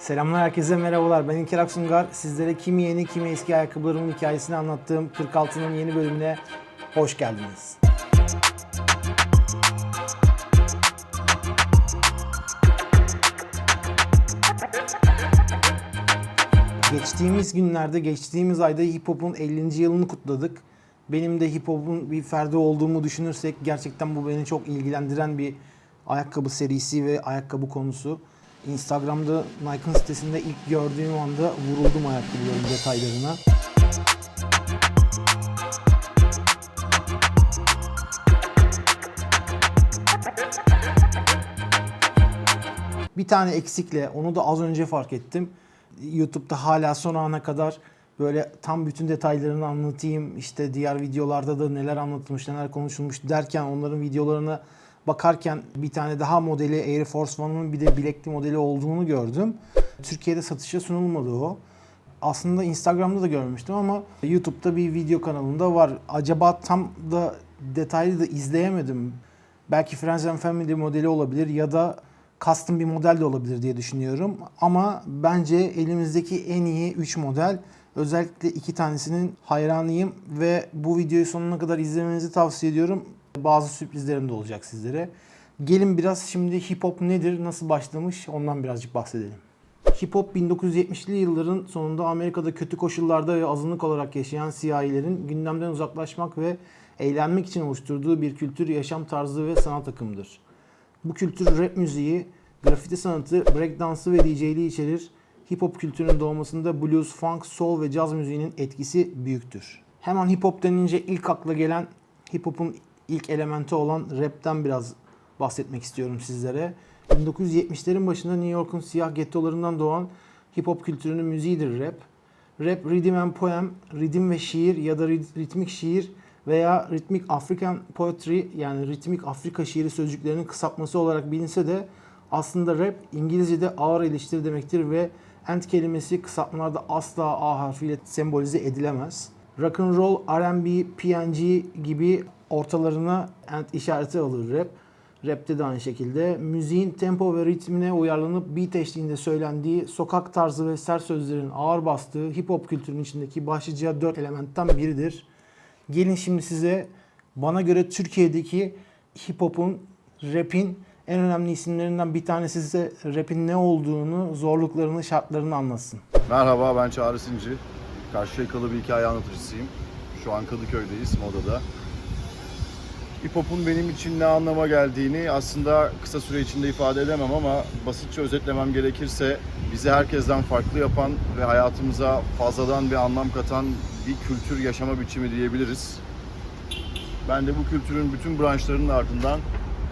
Selamlar herkese merhabalar. Ben İlker Aksungar. Sizlere kimi yeni kimi eski ayakkabılarımın hikayesini anlattığım 46'nın yeni bölümüne hoş geldiniz. Geçtiğimiz günlerde, geçtiğimiz ayda hip hop'un 50. yılını kutladık. Benim de hip hop'un bir ferdi olduğumu düşünürsek gerçekten bu beni çok ilgilendiren bir ayakkabı serisi ve ayakkabı konusu. Instagram'da Nike'ın sitesinde ilk gördüğüm anda vuruldum ayakkabıların detaylarına. Bir tane eksikle onu da az önce fark ettim. YouTube'da hala son ana kadar böyle tam bütün detaylarını anlatayım. İşte diğer videolarda da neler anlatılmış, neler konuşulmuş derken onların videolarına bakarken bir tane daha modeli Air Force One'ın bir de bilekli modeli olduğunu gördüm. Türkiye'de satışa sunulmadı o. Aslında Instagram'da da görmüştüm ama YouTube'da bir video kanalında var. Acaba tam da detaylı da izleyemedim. Belki Friends and Family modeli olabilir ya da custom bir model de olabilir diye düşünüyorum. Ama bence elimizdeki en iyi 3 model. Özellikle iki tanesinin hayranıyım ve bu videoyu sonuna kadar izlemenizi tavsiye ediyorum. Bazı sürprizlerim de olacak sizlere. Gelin biraz şimdi hip hop nedir, nasıl başlamış ondan birazcık bahsedelim. Hip hop 1970'li yılların sonunda Amerika'da kötü koşullarda ve azınlık olarak yaşayan siyahilerin gündemden uzaklaşmak ve eğlenmek için oluşturduğu bir kültür, yaşam tarzı ve sanat akımıdır. Bu kültür rap müziği, grafiti sanatı, breakdansı ve DJ'liği içerir. Hip hop kültürünün doğmasında blues, funk, soul ve caz müziğinin etkisi büyüktür. Hemen hip hop denince ilk akla gelen hip hop'un ilk elementi olan rapten biraz bahsetmek istiyorum sizlere. 1970'lerin başında New York'un siyah gettolarından doğan hip hop kültürünün müziğidir rap. Rap, rhythm and poem, ritim ve şiir ya da rit- ritmik şiir veya ritmik African poetry yani ritmik Afrika şiiri sözcüklerinin kısaltması olarak bilinse de aslında rap İngilizce'de ağır eleştiri demektir ve end kelimesi kısaltmalarda asla A harfiyle sembolize edilemez. Rock and roll, R&B, PNG gibi ortalarına end işareti alır rap. Rap'te de aynı şekilde. Müziğin tempo ve ritmine uyarlanıp beat eşliğinde söylendiği, sokak tarzı ve sert sözlerin ağır bastığı hip hop kültürünün içindeki başlıca dört elementten biridir. Gelin şimdi size bana göre Türkiye'deki hip hop'un, rap'in en önemli isimlerinden bir tanesi size rap'in ne olduğunu, zorluklarını, şartlarını anlatsın. Merhaba ben Çağrı Sinci. Karşıyakalı bir hikaye anlatıcısıyım. Şu an Kadıköy'deyiz, Moda'da. Hip hop'un benim için ne anlama geldiğini aslında kısa süre içinde ifade edemem ama basitçe özetlemem gerekirse bizi herkesten farklı yapan ve hayatımıza fazladan bir anlam katan bir kültür yaşama biçimi diyebiliriz. Ben de bu kültürün bütün branşlarının ardından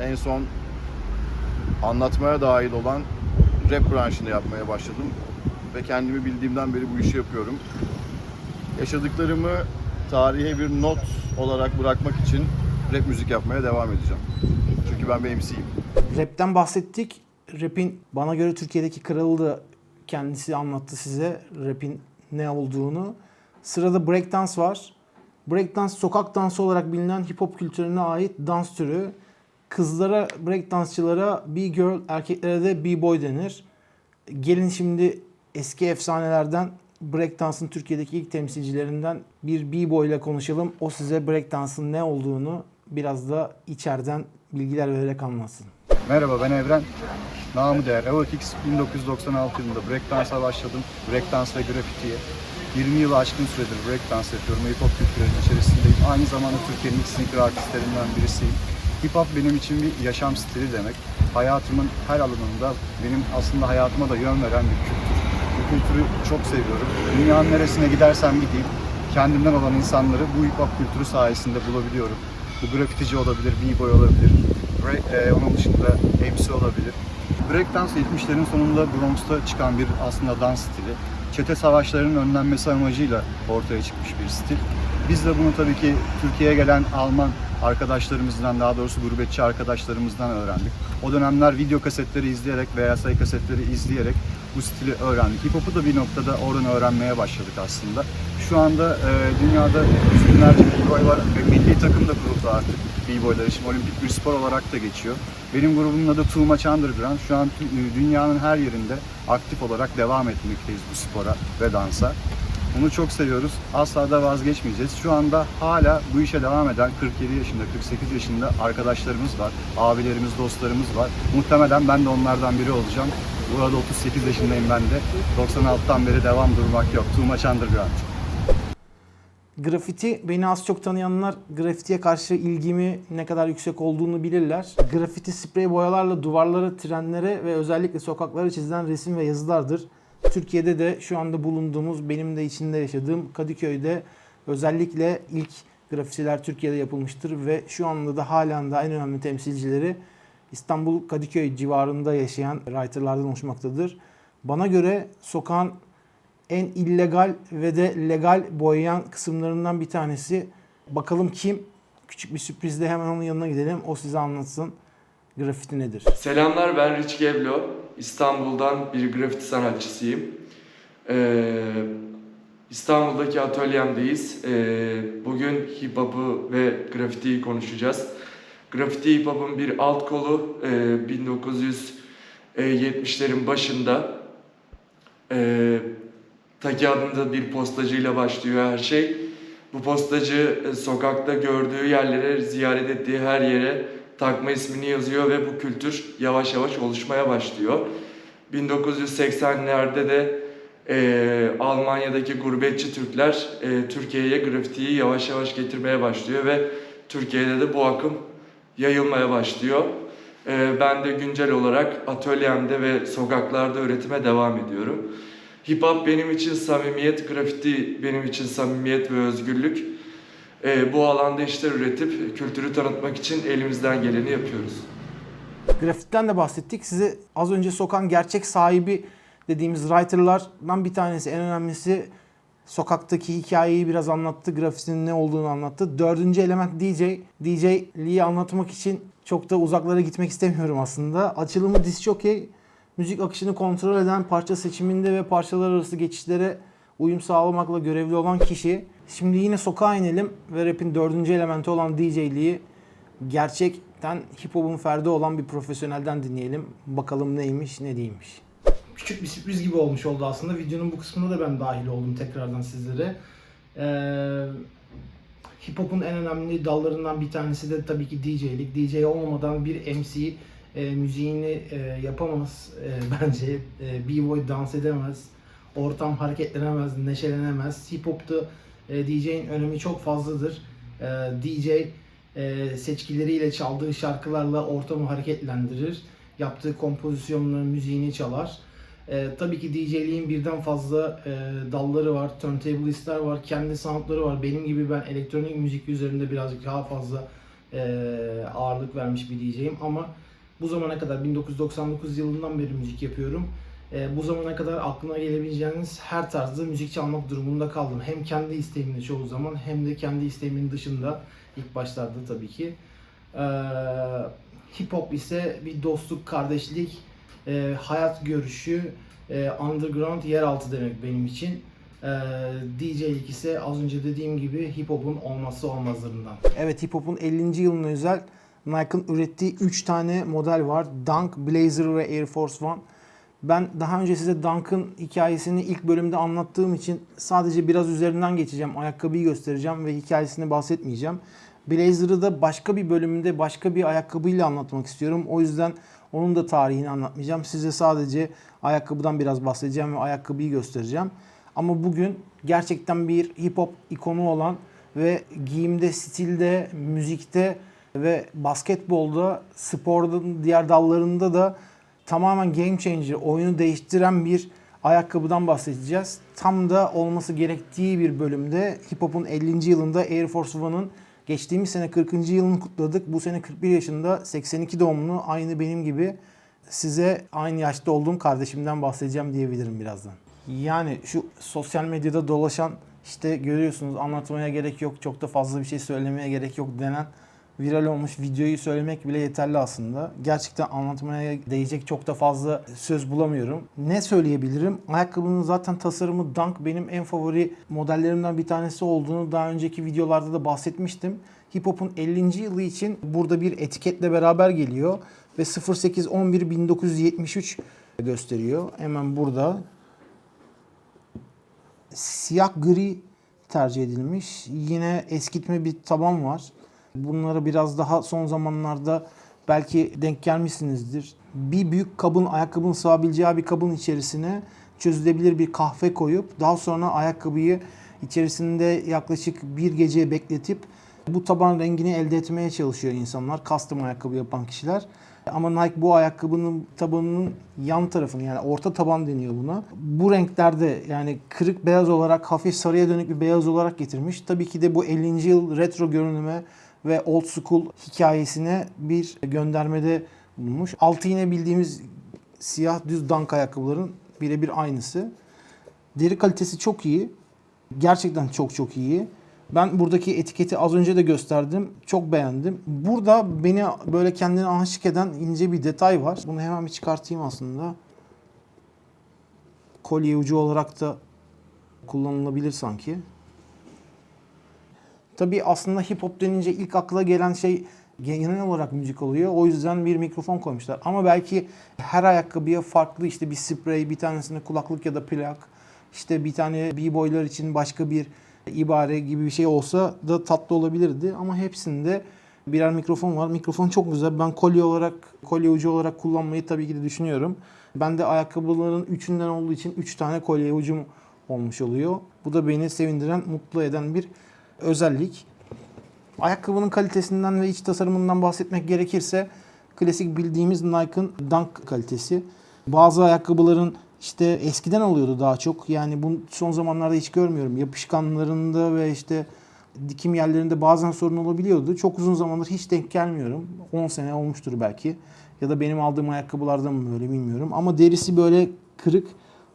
en son anlatmaya dahil olan rap branşını yapmaya başladım ve kendimi bildiğimden beri bu işi yapıyorum. Yaşadıklarımı tarihe bir not olarak bırakmak için rap müzik yapmaya devam edeceğim. Çünkü ben bir MC'yim. Rap'ten bahsettik. Rap'in bana göre Türkiye'deki kralı da kendisi anlattı size rap'in ne olduğunu. Sırada breakdance var. Breakdance sokak dansı olarak bilinen hip hop kültürüne ait dans türü. Kızlara breakdansçılara b-girl, erkeklere de b-boy denir. Gelin şimdi eski efsanelerden breakdance'ın Türkiye'deki ilk temsilcilerinden bir b-boy ile konuşalım. O size breakdance'ın ne olduğunu biraz da içeriden bilgiler vererek anlatsın. Merhaba ben Evren. Namı değer Evotix 1996 yılında breakdance'a başladım. Breakdance ve grafitiye. 20 yılı aşkın süredir breakdance yapıyorum. Hip hop kültürünün içerisindeyim. Aynı zamanda Türkiye'nin ilk sneaker artistlerinden birisiyim. Hip hop benim için bir yaşam stili demek. Hayatımın her alanında benim aslında hayatıma da yön veren bir kültür. Bu kültürü çok seviyorum. Dünyanın neresine gidersem gideyim kendimden olan insanları bu hip hop kültürü sayesinde bulabiliyorum. Bu grafitici olabilir, b-boy olabilir, Break- e, onun dışında MC olabilir. Breakdance 70'lerin sonunda Bronx'ta çıkan bir aslında dans stili. Çete savaşlarının önlenmesi amacıyla ortaya çıkmış bir stil. Biz de bunu tabii ki Türkiye'ye gelen Alman arkadaşlarımızdan, daha doğrusu gurbetçi arkadaşlarımızdan öğrendik. O dönemler video kasetleri izleyerek veya sayı kasetleri izleyerek bu stili öğrendik. Hip hop'u da bir noktada oradan öğrenmeye başladık aslında. Şu anda e, dünyada binlerce b-boy var ve milli takım da kuruldu artık b-boylar için. Olimpik bir spor olarak da geçiyor. Benim grubumun adı Too Much Underground. Şu an tü- dünyanın her yerinde aktif olarak devam etmekteyiz bu spora ve dansa. Bunu çok seviyoruz. Asla da vazgeçmeyeceğiz. Şu anda hala bu işe devam eden 47 yaşında, 48 yaşında arkadaşlarımız var. Abilerimiz, dostlarımız var. Muhtemelen ben de onlardan biri olacağım. Burada 38 yaşındayım ben de. 96'tan beri devam durmak yok. Too much underground. Grafiti beni az çok tanıyanlar grafitiye karşı ilgimi ne kadar yüksek olduğunu bilirler. Grafiti sprey boyalarla duvarlara, trenlere ve özellikle sokaklara çizilen resim ve yazılardır. Türkiye'de de şu anda bulunduğumuz, benim de içinde yaşadığım Kadıköy'de özellikle ilk grafitiler Türkiye'de yapılmıştır ve şu anda da halen de en önemli temsilcileri İstanbul Kadıköy civarında yaşayan writerlardan oluşmaktadır. Bana göre sokağın en illegal ve de legal boyayan kısımlarından bir tanesi. Bakalım kim? Küçük bir sürprizle hemen onun yanına gidelim. O size anlatsın. Grafiti nedir? Selamlar ben Rich Geblo. İstanbul'dan bir grafiti sanatçısıyım. Ee, İstanbul'daki atölyemdeyiz. Ee, bugün hip hop'u ve grafitiyi konuşacağız. Grafiti hip hop'un bir alt kolu ee, 1970'lerin başında ee, Taki adında bir postacıyla başlıyor her şey. Bu postacı e, sokakta gördüğü yerlere, ziyaret ettiği her yere takma ismini yazıyor ve bu kültür yavaş yavaş oluşmaya başlıyor. 1980'lerde de e, Almanya'daki gurbetçi Türkler e, Türkiye'ye grafitiyi yavaş yavaş getirmeye başlıyor ve Türkiye'de de bu akım yayılmaya başlıyor. E, ben de güncel olarak atölyemde ve sokaklarda üretime devam ediyorum. Hip hop benim için samimiyet, grafiti benim için samimiyet ve özgürlük. Ee, bu alanda işler üretip kültürü tanıtmak için elimizden geleni yapıyoruz. Grafitten de bahsettik. Size az önce sokan gerçek sahibi dediğimiz writerlardan bir tanesi. En önemlisi sokaktaki hikayeyi biraz anlattı. Grafitinin ne olduğunu anlattı. Dördüncü element DJ. DJ'liği anlatmak için çok da uzaklara gitmek istemiyorum aslında. Açılımı disc jockey. Müzik akışını kontrol eden parça seçiminde ve parçalar arası geçişlere uyum sağlamakla görevli olan kişi. Şimdi yine sokağa inelim ve rap'in dördüncü elementi olan DJ'liği gerçekten hip hop'un ferdi olan bir profesyonelden dinleyelim. Bakalım neymiş ne değilmiş. Küçük bir sürpriz gibi olmuş oldu aslında. Videonun bu kısmında da ben dahil oldum tekrardan sizlere. Ee, hip hop'un en önemli dallarından bir tanesi de tabii ki DJ'lik. DJ olmadan bir MC e, müziğini e, yapamaz e, bence. E, B-boy dans edemez. Ortam hareketlenemez, neşelenemez. Hip hop'ta e, DJ'in önemi çok fazladır. E, DJ e, seçkileriyle çaldığı şarkılarla ortamı hareketlendirir. Yaptığı kompozisyonla müziğini çalar. E, tabii ki DJ'liğin birden fazla e, dalları var. Turntablistler var, kendi soundları var. Benim gibi ben elektronik müzik üzerinde birazcık daha fazla e, ağırlık vermiş bir DJ'im ama bu zamana kadar 1999 yılından beri müzik yapıyorum. E, bu zamana kadar aklına gelebileceğiniz her tarzda müzik çalmak durumunda kaldım. Hem kendi isteğimle çoğu zaman hem de kendi isteğimin dışında ilk başlarda tabii ki. E, hip hop ise bir dostluk, kardeşlik, e, hayat görüşü, e, underground, yeraltı demek benim için. E, DJ'lik ise az önce dediğim gibi hip hop'un olmazsa olmazlarından. Evet hip hop'un 50. yılına özel Nike'ın ürettiği 3 tane model var. Dunk, Blazer ve Air Force One. Ben daha önce size Dunk'ın hikayesini ilk bölümde anlattığım için sadece biraz üzerinden geçeceğim. Ayakkabıyı göstereceğim ve hikayesini bahsetmeyeceğim. Blazer'ı da başka bir bölümde başka bir ayakkabıyla anlatmak istiyorum. O yüzden onun da tarihini anlatmayacağım. Size sadece ayakkabıdan biraz bahsedeceğim ve ayakkabıyı göstereceğim. Ama bugün gerçekten bir hip hop ikonu olan ve giyimde, stilde, müzikte ve basketbolda, sporun diğer dallarında da tamamen game changer, oyunu değiştiren bir ayakkabıdan bahsedeceğiz. Tam da olması gerektiği bir bölümde hip hop'un 50. yılında Air Force One'ın geçtiğimiz sene 40. yılını kutladık. Bu sene 41 yaşında 82 doğumlu aynı benim gibi size aynı yaşta olduğum kardeşimden bahsedeceğim diyebilirim birazdan. Yani şu sosyal medyada dolaşan işte görüyorsunuz anlatmaya gerek yok, çok da fazla bir şey söylemeye gerek yok denen viral olmuş videoyu söylemek bile yeterli aslında. Gerçekten anlatmaya değecek çok da fazla söz bulamıyorum. Ne söyleyebilirim? Ayakkabının zaten tasarımı Dunk benim en favori modellerimden bir tanesi olduğunu daha önceki videolarda da bahsetmiştim. Hip Hop'un 50. yılı için burada bir etiketle beraber geliyor ve 08-11-1973 gösteriyor. Hemen burada siyah gri tercih edilmiş. Yine eskitme bir taban var. Bunlara biraz daha son zamanlarda belki denk gelmişsinizdir. Bir büyük kabın, ayakkabının sığabileceği bir kabın içerisine çözülebilir bir kahve koyup daha sonra ayakkabıyı içerisinde yaklaşık bir gece bekletip bu taban rengini elde etmeye çalışıyor insanlar. Custom ayakkabı yapan kişiler. Ama Nike bu ayakkabının tabanının yan tarafını yani orta taban deniyor buna. Bu renklerde yani kırık beyaz olarak hafif sarıya dönük bir beyaz olarak getirmiş. Tabii ki de bu 50. yıl retro görünüme ve old school hikayesine bir göndermede bulunmuş. Altı yine bildiğimiz siyah düz dunk ayakkabıların birebir aynısı. Deri kalitesi çok iyi. Gerçekten çok çok iyi. Ben buradaki etiketi az önce de gösterdim. Çok beğendim. Burada beni böyle kendine aşık eden ince bir detay var. Bunu hemen bir çıkartayım aslında. Kolye ucu olarak da kullanılabilir sanki. Tabii aslında hip hop denince ilk akla gelen şey genel olarak müzik oluyor. O yüzden bir mikrofon koymuşlar. Ama belki her ayakkabıya farklı işte bir sprey, bir tanesine kulaklık ya da plak, işte bir tane b-boylar için başka bir ibare gibi bir şey olsa da tatlı olabilirdi. Ama hepsinde birer mikrofon var. Mikrofon çok güzel. Ben kolye olarak, kolye ucu olarak kullanmayı tabii ki de düşünüyorum. Ben de ayakkabıların üçünden olduğu için üç tane kolye ucum olmuş oluyor. Bu da beni sevindiren, mutlu eden bir özellik. Ayakkabının kalitesinden ve iç tasarımından bahsetmek gerekirse klasik bildiğimiz Nike'ın Dunk kalitesi. Bazı ayakkabıların işte eskiden oluyordu daha çok. Yani bu son zamanlarda hiç görmüyorum. Yapışkanlarında ve işte dikim yerlerinde bazen sorun olabiliyordu. Çok uzun zamandır hiç denk gelmiyorum. 10 sene olmuştur belki. Ya da benim aldığım ayakkabılarda mı böyle bilmiyorum. Ama derisi böyle kırık,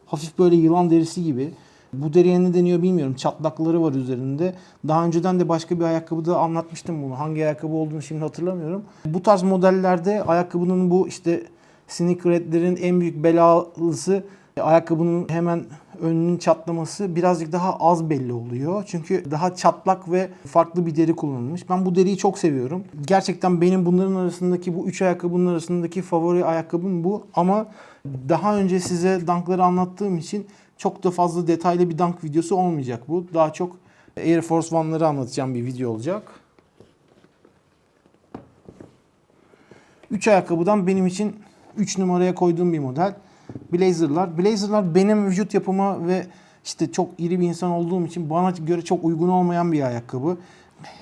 hafif böyle yılan derisi gibi. Bu deriye ne deniyor bilmiyorum. Çatlakları var üzerinde. Daha önceden de başka bir ayakkabıda anlatmıştım bunu. Hangi ayakkabı olduğunu şimdi hatırlamıyorum. Bu tarz modellerde ayakkabının bu işte sneakerheadlerin en büyük belalısı ayakkabının hemen önünün çatlaması birazcık daha az belli oluyor. Çünkü daha çatlak ve farklı bir deri kullanılmış. Ben bu deriyi çok seviyorum. Gerçekten benim bunların arasındaki bu üç ayakkabının arasındaki favori ayakkabım bu. Ama daha önce size dunkları anlattığım için çok da fazla detaylı bir dunk videosu olmayacak bu. Daha çok Air Force One'ları anlatacağım bir video olacak. 3 ayakkabıdan benim için 3 numaraya koyduğum bir model. Blazer'lar. Blazer'lar benim vücut yapıma ve işte çok iri bir insan olduğum için bana göre çok uygun olmayan bir ayakkabı.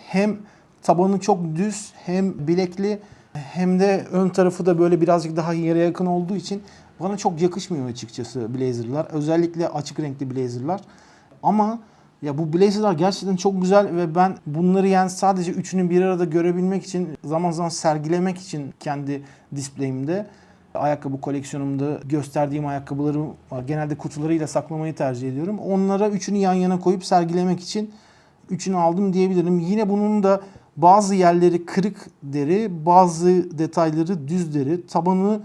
Hem tabanı çok düz hem bilekli hem de ön tarafı da böyle birazcık daha yere yakın olduğu için bana çok yakışmıyor açıkçası blazerlar. Özellikle açık renkli blazerlar. Ama ya bu blazerlar gerçekten çok güzel ve ben bunları yani sadece üçünü bir arada görebilmek için zaman zaman sergilemek için kendi displayimde ayakkabı koleksiyonumda gösterdiğim ayakkabılarım var. Genelde kutularıyla saklamayı tercih ediyorum. Onlara üçünü yan yana koyup sergilemek için üçünü aldım diyebilirim. Yine bunun da bazı yerleri kırık deri, bazı detayları düz deri. Tabanı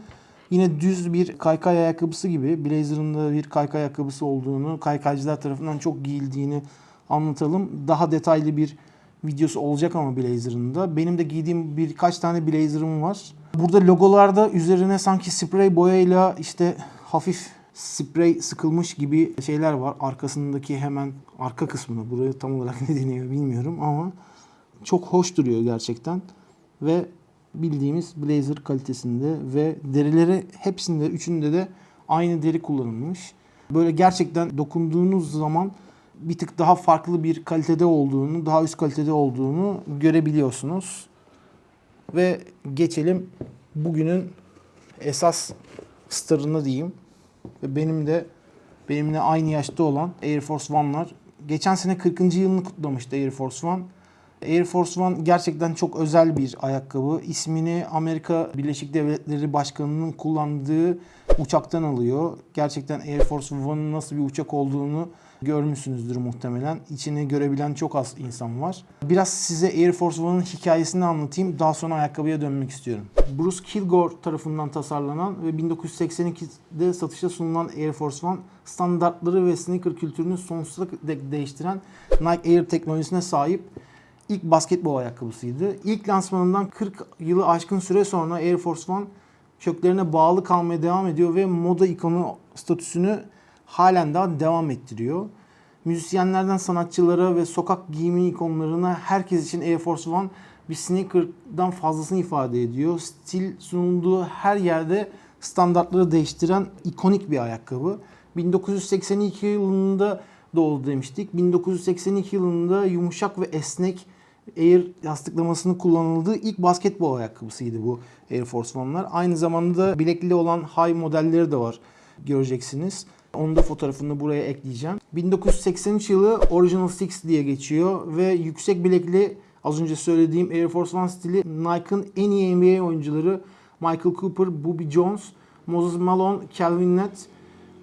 yine düz bir kaykay ayakkabısı gibi. Blazer'ın da bir kaykay ayakkabısı olduğunu, kaykaycılar tarafından çok giyildiğini anlatalım. Daha detaylı bir videosu olacak ama Blazer'ın da. Benim de giydiğim birkaç tane Blazer'ım var. Burada logolarda üzerine sanki sprey boyayla işte hafif sprey sıkılmış gibi şeyler var. Arkasındaki hemen arka kısmına. Buraya tam olarak ne deniyor bilmiyorum ama çok hoş duruyor gerçekten. Ve bildiğimiz blazer kalitesinde ve derileri hepsinde üçünde de aynı deri kullanılmış. Böyle gerçekten dokunduğunuz zaman bir tık daha farklı bir kalitede olduğunu, daha üst kalitede olduğunu görebiliyorsunuz. Ve geçelim bugünün esas starına diyeyim. Ve benim de benimle aynı yaşta olan Air Force One'lar. Geçen sene 40. yılını kutlamıştı Air Force One. Air Force One gerçekten çok özel bir ayakkabı. İsmini Amerika Birleşik Devletleri Başkanı'nın kullandığı uçaktan alıyor. Gerçekten Air Force One'ın nasıl bir uçak olduğunu görmüşsünüzdür muhtemelen. İçini görebilen çok az insan var. Biraz size Air Force One'ın hikayesini anlatayım. Daha sonra ayakkabıya dönmek istiyorum. Bruce Kilgore tarafından tasarlanan ve 1982'de satışa sunulan Air Force One standartları ve sneaker kültürünü sonsuza dek değiştiren Nike Air teknolojisine sahip ilk basketbol ayakkabısıydı. İlk lansmanından 40 yılı aşkın süre sonra Air Force One köklerine bağlı kalmaya devam ediyor ve moda ikonu statüsünü halen daha devam ettiriyor. Müzisyenlerden sanatçılara ve sokak giyimi ikonlarına herkes için Air Force One bir sneaker'dan fazlasını ifade ediyor. Stil sunulduğu her yerde standartları değiştiren ikonik bir ayakkabı. 1982 yılında doğdu demiştik. 1982 yılında yumuşak ve esnek Air yastıklamasını kullanıldığı ilk basketbol ayakkabısıydı bu Air Force One'lar. Aynı zamanda bilekli olan high modelleri de var göreceksiniz. Onun da fotoğrafını buraya ekleyeceğim. 1983 yılı Original Six diye geçiyor ve yüksek bilekli az önce söylediğim Air Force One stili Nike'ın en iyi NBA oyuncuları Michael Cooper, Bobby Jones, Moses Malone, Calvin Nett,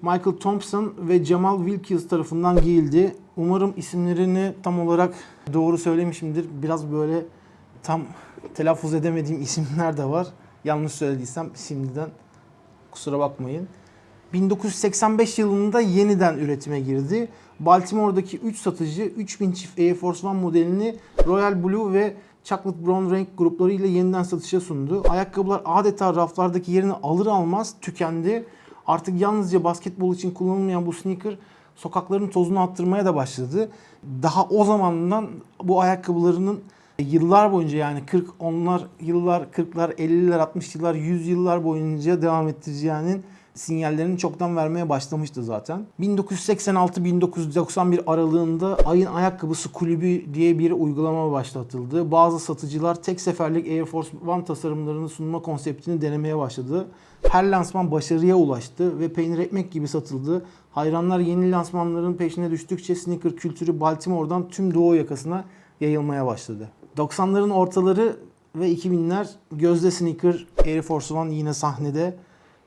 Michael Thompson ve Jamal Wilkins tarafından giyildi. Umarım isimlerini tam olarak doğru söylemişimdir. Biraz böyle tam telaffuz edemediğim isimler de var. Yanlış söylediysem şimdiden kusura bakmayın. 1985 yılında yeniden üretime girdi. Baltimore'daki 3 satıcı 3000 çift Air Force One modelini Royal Blue ve Chocolate Brown renk gruplarıyla yeniden satışa sundu. Ayakkabılar adeta raflardaki yerini alır almaz tükendi. Artık yalnızca basketbol için kullanılmayan bu sneaker sokakların tozunu attırmaya da başladı. Daha o zamandan bu ayakkabılarının yıllar boyunca yani 40 onlar yıllar 40'lar 50'ler 60 yıllar 100 yıllar boyunca devam ettireceğinin sinyallerini çoktan vermeye başlamıştı zaten. 1986-1991 aralığında Ayın Ayakkabısı Kulübü diye bir uygulama başlatıldı. Bazı satıcılar tek seferlik Air Force One tasarımlarını sunma konseptini denemeye başladı. Her lansman başarıya ulaştı ve peynir ekmek gibi satıldı. Hayranlar yeni lansmanların peşine düştükçe sneaker kültürü Baltimore'dan tüm doğu yakasına yayılmaya başladı. 90'ların ortaları ve 2000'ler gözde sneaker Air Force One yine sahnede.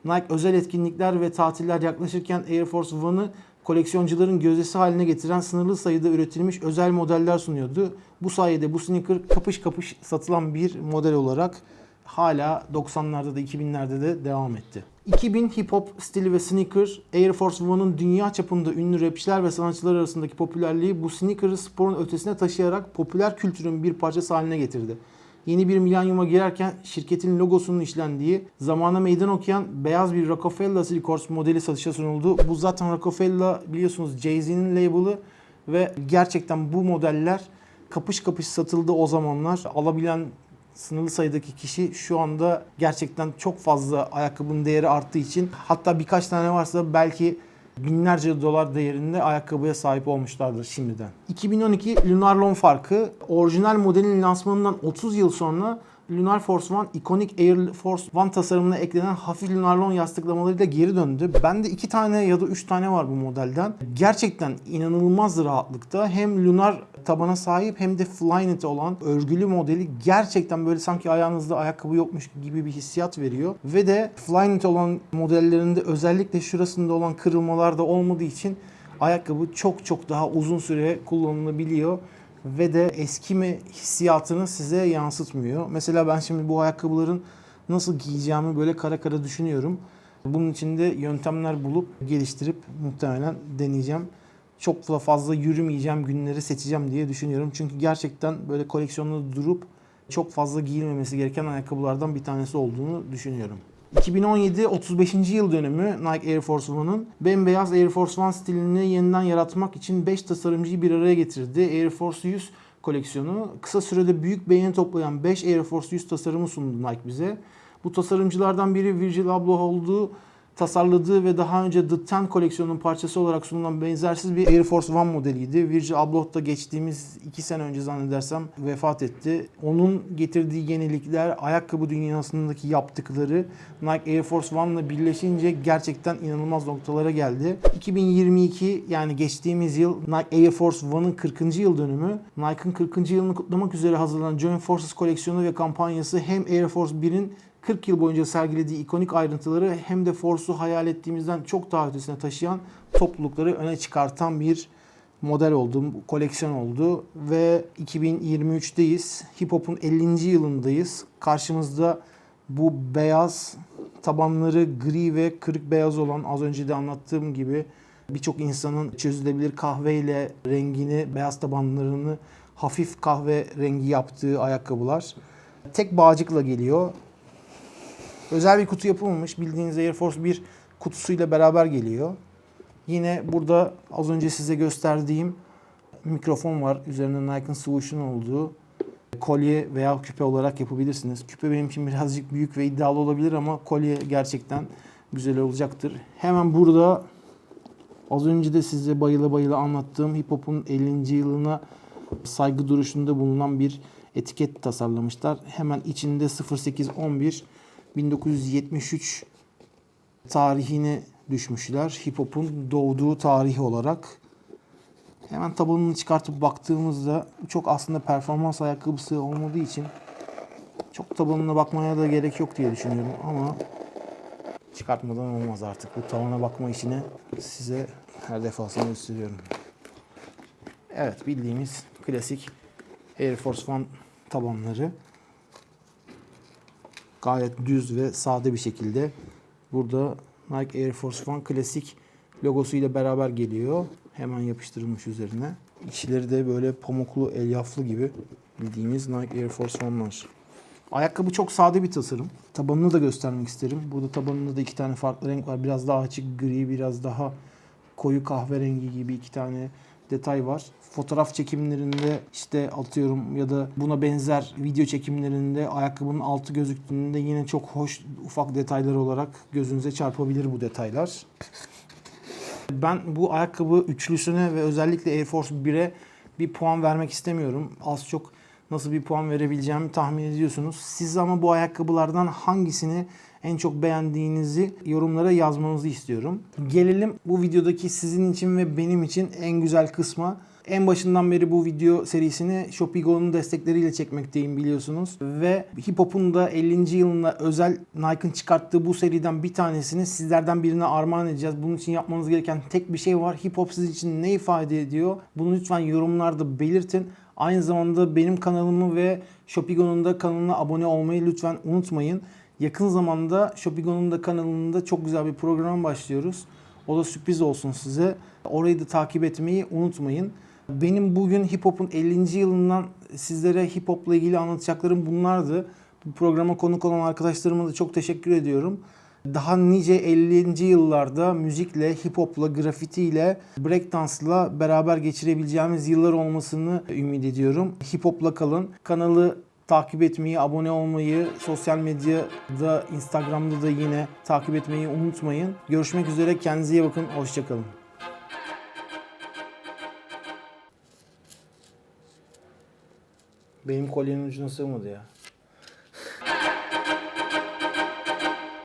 Nike özel etkinlikler ve tatiller yaklaşırken Air Force One'ı koleksiyoncuların gözdesi haline getiren sınırlı sayıda üretilmiş özel modeller sunuyordu. Bu sayede bu sneaker kapış kapış satılan bir model olarak hala 90'larda da 2000'lerde de devam etti. 2000 hip hop stili ve sneaker Air Force One'ın dünya çapında ünlü rapçiler ve sanatçılar arasındaki popülerliği bu sneaker'ı sporun ötesine taşıyarak popüler kültürün bir parçası haline getirdi. Yeni bir milenyuma girerken şirketin logosunun işlendiği, zamana meydan okuyan beyaz bir Rockefeller Silkors modeli satışa sunuldu. Bu zaten Rockefeller biliyorsunuz Jay-Z'nin label'ı ve gerçekten bu modeller kapış kapış satıldı o zamanlar. Alabilen sınırlı sayıdaki kişi şu anda gerçekten çok fazla ayakkabının değeri arttığı için hatta birkaç tane varsa belki binlerce dolar değerinde ayakkabıya sahip olmuşlardır şimdiden. 2012 Lunar Long farkı orijinal modelin lansmanından 30 yıl sonra Lunar Force One ikonik Air Force One tasarımına eklenen hafif Lunar Long yastıklamalarıyla geri döndü. Bende iki tane ya da üç tane var bu modelden. Gerçekten inanılmaz rahatlıkta. Hem Lunar tabana sahip hem de Flyknit olan örgülü modeli gerçekten böyle sanki ayağınızda ayakkabı yokmuş gibi bir hissiyat veriyor. Ve de Flyknit olan modellerinde özellikle şurasında olan kırılmalar da olmadığı için ayakkabı çok çok daha uzun süre kullanılabiliyor ve de eskime hissiyatını size yansıtmıyor. Mesela ben şimdi bu ayakkabıların nasıl giyeceğimi böyle kara kara düşünüyorum. Bunun için de yöntemler bulup geliştirip muhtemelen deneyeceğim. Çok da fazla yürümeyeceğim günleri seçeceğim diye düşünüyorum. Çünkü gerçekten böyle koleksiyonda durup çok fazla giyilmemesi gereken ayakkabılardan bir tanesi olduğunu düşünüyorum. 2017 35. yıl dönümü Nike Air Force One'ın bembeyaz Air Force One stilini yeniden yaratmak için 5 tasarımcıyı bir araya getirdi. Air Force 100 koleksiyonu kısa sürede büyük beğeni toplayan 5 Air Force 100 tasarımı sundu Nike bize. Bu tasarımcılardan biri Virgil Abloh olduğu tasarladığı ve daha önce The Ten koleksiyonunun parçası olarak sunulan benzersiz bir Air Force One modeliydi. Virgil Abloh da geçtiğimiz 2 sene önce zannedersem vefat etti. Onun getirdiği yenilikler, ayakkabı dünyasındaki yaptıkları Nike Air Force One ile birleşince gerçekten inanılmaz noktalara geldi. 2022 yani geçtiğimiz yıl Nike Air Force One'ın 40. yıl dönümü. Nike'ın 40. yılını kutlamak üzere hazırlanan Joint Forces koleksiyonu ve kampanyası hem Air Force 1'in 40 yıl boyunca sergilediği ikonik ayrıntıları hem de Force'u hayal ettiğimizden çok daha ötesine taşıyan toplulukları öne çıkartan bir model oldu, koleksiyon oldu ve 2023'teyiz. Hip Hop'un 50. yılındayız. Karşımızda bu beyaz tabanları gri ve kırık beyaz olan az önce de anlattığım gibi birçok insanın çözülebilir kahveyle rengini, beyaz tabanlarını hafif kahve rengi yaptığı ayakkabılar. Tek bağcıkla geliyor. Özel bir kutu yapılmamış. Bildiğiniz Air Force 1 kutusuyla beraber geliyor. Yine burada az önce size gösterdiğim mikrofon var. Üzerinde Nike'ın swoos'un olduğu kolye veya küpe olarak yapabilirsiniz. Küpe benim için birazcık büyük ve iddialı olabilir ama kolye gerçekten güzel olacaktır. Hemen burada az önce de size bayıla bayıla anlattığım hip hop'un 50. yılına saygı duruşunda bulunan bir etiket tasarlamışlar. Hemen içinde 0811 1973 tarihini düşmüşler. Hip hop'un doğduğu tarihi olarak. Hemen tabanını çıkartıp baktığımızda çok aslında performans ayakkabısı olmadığı için çok tabanına bakmaya da gerek yok diye düşünüyorum ama çıkartmadan olmaz artık. Bu tavana bakma işini size her defasında gösteriyorum. Evet bildiğimiz klasik Air Force One tabanları gayet düz ve sade bir şekilde burada Nike Air Force One klasik logosuyla beraber geliyor. Hemen yapıştırılmış üzerine. İçleri de böyle pamuklu, elyaflı gibi bildiğimiz Nike Air Force One'lar. Ayakkabı çok sade bir tasarım. Tabanını da göstermek isterim. Burada tabanında da iki tane farklı renk var. Biraz daha açık gri, biraz daha koyu kahverengi gibi iki tane detay var. Fotoğraf çekimlerinde işte atıyorum ya da buna benzer video çekimlerinde ayakkabının altı gözüktüğünde yine çok hoş ufak detaylar olarak gözünüze çarpabilir bu detaylar. Ben bu ayakkabı üçlüsüne ve özellikle Air Force 1'e bir puan vermek istemiyorum. Az çok nasıl bir puan verebileceğimi tahmin ediyorsunuz. Siz ama bu ayakkabılardan hangisini en çok beğendiğinizi yorumlara yazmanızı istiyorum. Gelelim bu videodaki sizin için ve benim için en güzel kısma. En başından beri bu video serisini Shopigo'nun destekleriyle çekmekteyim biliyorsunuz. Ve Hip Hop'un da 50. yılına özel Nike'ın çıkarttığı bu seriden bir tanesini sizlerden birine armağan edeceğiz. Bunun için yapmanız gereken tek bir şey var. Hip Hop sizin için ne ifade ediyor? Bunu lütfen yorumlarda belirtin. Aynı zamanda benim kanalımı ve Shopigo'nun da kanalına abone olmayı lütfen unutmayın. Yakın zamanda Shopigo'nun da kanalında çok güzel bir program başlıyoruz. O da sürpriz olsun size. Orayı da takip etmeyi unutmayın. Benim bugün Hip Hop'un 50. yılından sizlere Hip Hop'la ilgili anlatacaklarım bunlardı. Bu programa konuk olan arkadaşlarıma da çok teşekkür ediyorum. Daha nice 50. yıllarda müzikle, hip hopla, grafitiyle, breakdance'la beraber geçirebileceğimiz yıllar olmasını ümit ediyorum. Hip hopla kalın. Kanalı takip etmeyi, abone olmayı, sosyal medyada, Instagram'da da yine takip etmeyi unutmayın. Görüşmek üzere, kendinize iyi bakın, hoşçakalın. Benim kolyenin ucuna sığmadı ya.